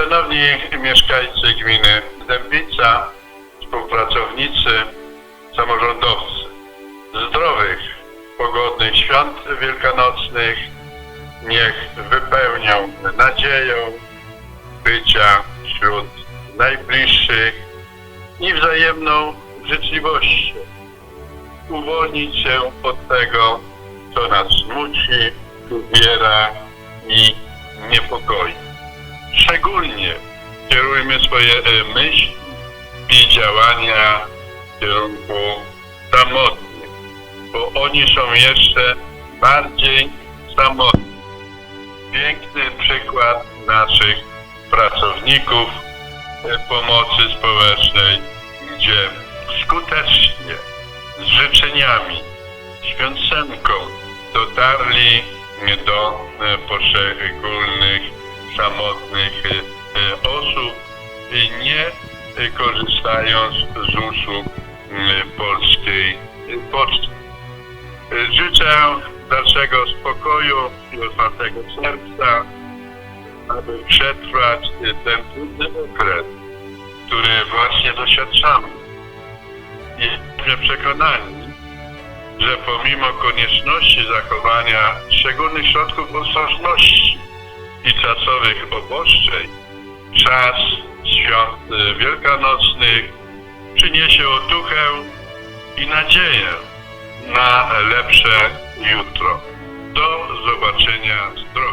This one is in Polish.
Szanowni mieszkańcy gminy Dębica, współpracownicy, samorządowcy, zdrowych, pogodnych świąt wielkanocnych, niech wypełnią nadzieją bycia wśród najbliższych i wzajemną życzliwością. Uwolnić się od tego, co nas smuci, ubiera i niepokoi. Szczególnie kierujmy swoje e, myśli i działania w kierunku samotnych, bo oni są jeszcze bardziej samotni. Piękny przykład naszych pracowników e, pomocy społecznej, gdzie skutecznie z życzeniami, z piosenką dotarli do e, poszczególnych samotnych e, e, osób, nie korzystając z usług m, polskiej poczty. Życzę dalszego spokoju i otwartego serca, aby przetrwać ten trudny okres, który właśnie doświadczamy. Jesteśmy przekonani, że pomimo konieczności zachowania szczególnych środków ostrożności i czasowych czas świąt y, wielkanocnych przyniesie otuchę i nadzieję na lepsze jutro. Do zobaczenia zdrowiu.